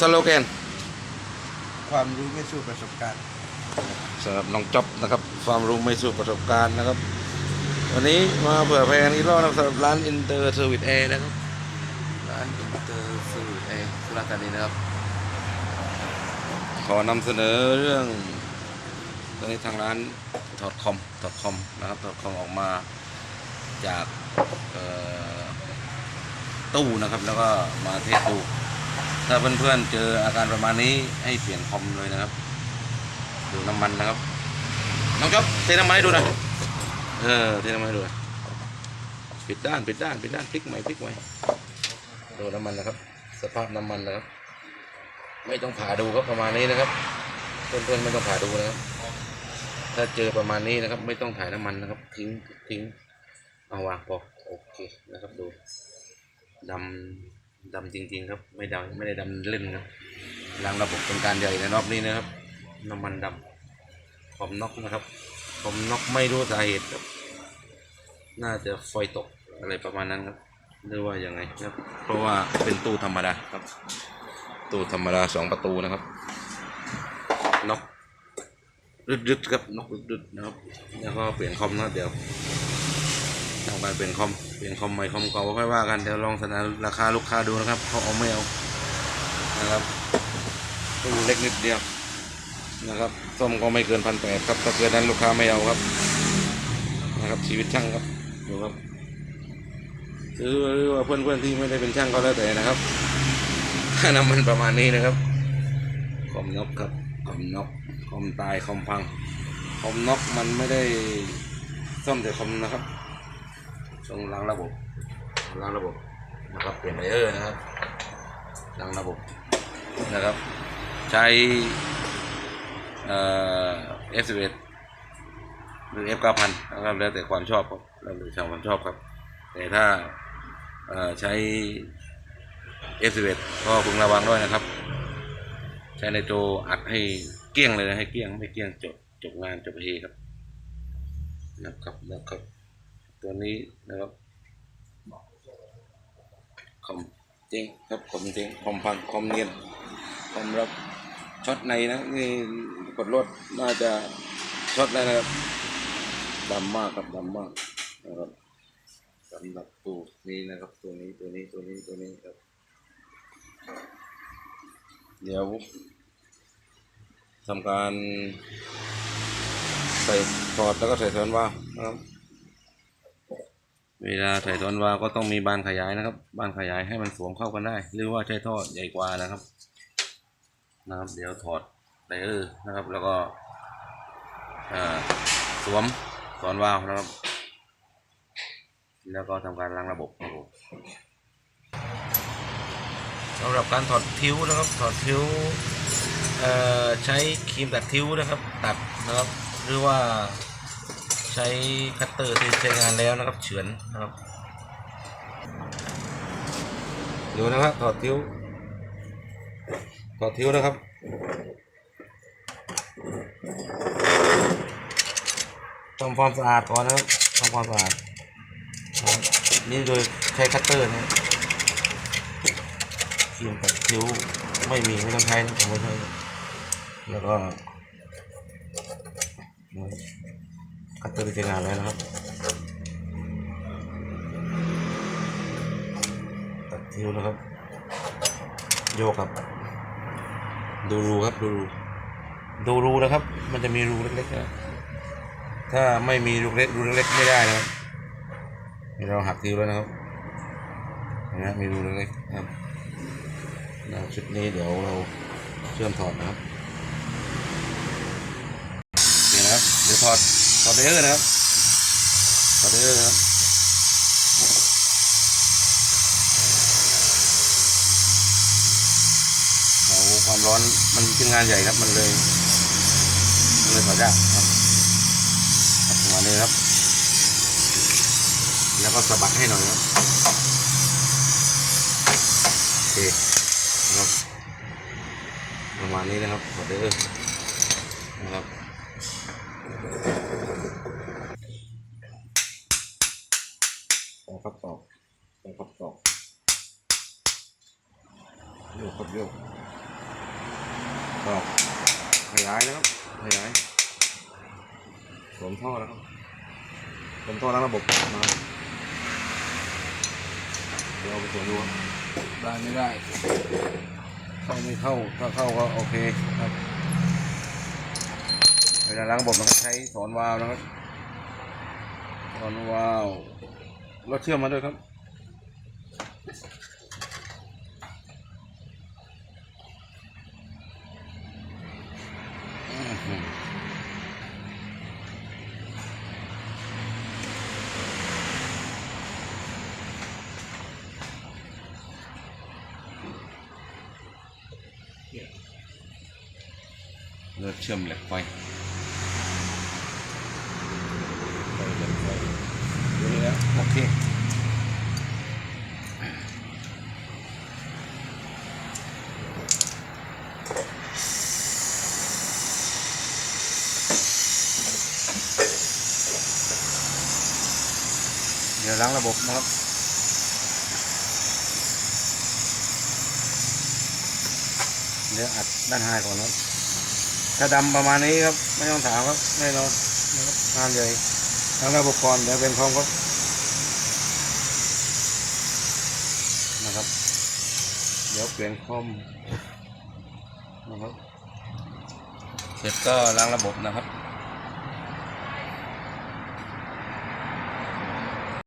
สโลแกนความรู้ไม่สู้ประสบการณ์สำหรับน้องจ๊อบนะครับ ความรู้ไม่สู้ประสบการณ์นะครับ วันนี้มาเผื่อแพงอีกรอบนะครับสำหรับร้านอินเตอร์เซอร์วิสแอร์นะครับ ร้านอินเตอร์เซอร์วิสแอร์สุราษฎร์ธานีนะครับ ขอนำเสนอเรื่องตอนนี้ทางร้านถอดคอมถอดคอมนะครับถอดคอมออกมาจากเอ่อตู้นะครับ แล้วก็มาเทสดู ถ้าเพื่อนๆเจออาการประมาณนี้ให้เปลี่ยนคอมเลยนะครับ ดูน้ำมันนะครับ น้องจ๊อบเทน้ำมันให้ดูหน่อยเออเทน้ำมันให้ดูหน่อยปิดด้านปิดด้านปิดด้านพลิกใหม่พลิกใหม่ดูน้ำมันนะครับ สภาพน้ำมันนะครับ ไม่ต้องผ่าดูครับประมาณนี้นะครับเพื่อนๆไม่ต้องผ่าดูนะครับ ถ้าเจอประมาณนี้นะครับ ไม่ต้องถ่ายน้ำมันนะครับ ทิ้งทิ้งเอาวางพอโอเคนะครับดูดำ ดำจริงๆครับ ไม่ดำไม่ได้ดำเล่นครับล้างระบบเป็นการใหญ่ในรอบนี้นะครับ น้ำมันดำคอมน็อกนะครับคอมน็อกไม่รู้สาเหตุครับ น่าจะไฟตกอะไรประมาณนั้นครับหรือว่ายังไงครับ เพราะว่าเป็นตู้ธรรมดาครับ ตู้ธรรมดาสองประตูนะครับน็อกดึดๆครับน็อกดึดๆนะครับ แล้วก็เปลี่ยนคอมนะเดี๋ยว ทำการเปลี่ยนคอม เปลี่ยนคอมใหม่คอมเก่าก็ค่อยว่ากัน เดี๋ยวลองเสนอราคาลูกค้าดูนะครับเขาเอาไม่เอา นะครับตู้เล็กนิดเดียวนะครับส้มก็ไม่เกินพันแปดครับถ้าเกินนั้นลูกค้าไม่เอาครับ นะครับชีวิตช่างครับดูครับหรือหรือว่าเพื่อนๆที่ไม่ได้เป็นช่างก็แล้วแต่นะครับค่าน้ำมันประมาณนี้นะครับคอมนกครับคอมนกคอมตายคอมพังคอมนกมันไม่ได้ซ่อมแต่คอมนะครับ ต้องล้างระบบล้างระบบนะครับเปลี่ยนไบเออร์นะครับล้างระบบนะครับ ใช้เอ่อ F11 หรือ F9000 นะครับแล้วแต่ความชอบครับแล้วแต่ชาวความชอบครับ แต่ถ้าเอ่อใช้ F11 ก็พึงระวังด้วยนะครับ ใช้ในโจอัดให้เกี้ยงเลยนะให้เกี้ยงไม่เกี้ยงจบจบงานจบเฮครับนะครับนะครับ ตัวนี้นะครับคอมจริงครับคอมจริงคอมพังคอมเนียนคอมรับช็อตในนะนี่กดรถน่าจะช็อตได้นะครับดำมากครับดำมากนะครับสำหรับตัวนี้นะครับตัวนี้ตัวนี้ตัวนี้ตัวนี้ครับ เดี๋ยวทำการใส่ถอดแล้วก็ใส่ถอนวานะครับ เวลาใส่ถอนวาวก็ต้องมีบานขยายนะครับ บานขยายให้มันสวมเข้ากันได้ หรือว่าใช้ท่อใหญ่กว่านะครับ นะครับ เดี๋ยวถอดไดเออร์นะครับ แล้วก็สวมสอนวาวนะครับ แล้วก็ทำการล้างระบบครับผมสำหรับการถอดทิ้วนะครับ ถอดทิ้วใช้ครีมตัดทิ้วนะครับ ตัดนะครับ หรือว่า ช้คัตเตอร์ที่ใช้งานแล้วนะครับ เฉือนนะครับดูนะครับถอดทิ้วถอดทิ้วนะครับทำความสะอาดก่อนนะครับทำความสะอาดนี่โดยใช้คัตเตอร์นะครีมตัดคิ้วไม่มีไม่ต้องใช้นะผมไม่ใช้แล้วก็ คัตเตอร์ที่ใช้งานแล้วนะครับตัดคิ้วนะครับ โยกครับ ดูรูครับดูรูดูรูนะครับ มันจะมีรูเล็กๆนะถ้าไม่มีรูเล็กรูเล็กไม่ได้นะครับเราหักทิ้วแล้วนะครับนะมีรูเล็กๆครับนะชุดนี้เดี๋ยวเราเชื่อมถอดนะครับนี่นะครับเดี๋ยว ถอดถอดไดเออร์นะครับถอดไดเออร์นะครับโอ้ความร้อนมันเป็นงานใหญ่ครับมันเลยมันเลยถอดยากครับประมาณนี้ครับ แล้วก็สะบัดให้หน่อยครับโอเคครับประมาณนี้นะครับกดเด้อนะครับ ต่อครับต่อต่อครับต่อโยกครับโยกก็ขยายนะครับขยายสวมท่อแล้วครับสวมท่อล้างระบบนะครับเดี๋ยวเอาไปสวมดูครับได้ไม่ได้ เข้าไม่เข้า ถ้าเข้าก็โอเคครับ เวลาล้างระบบเราก็ใช้สอนวาล์วนะครับสอนวาล์วรถเชื่อมมาด้วยครับเลือดเชื่อมเหล็กไฟไฟเหล็กไฟ ดีแล้วโอเคเดี๋ยวล้างระบบนะครับเดี๋ยวอัดด้านท้ายก่อนครับ ถ้าดำประมาณนี้ครับ ไม่ต้องถามครับแน่นอนนะครับงานใหญ่ ล้างระบบก่อนเดี๋ยวเป็นคอมครับนะครับ เดี๋ยวเปลี่ยนคอมนะครับ เสร็จก็ล้างระบบนะครับ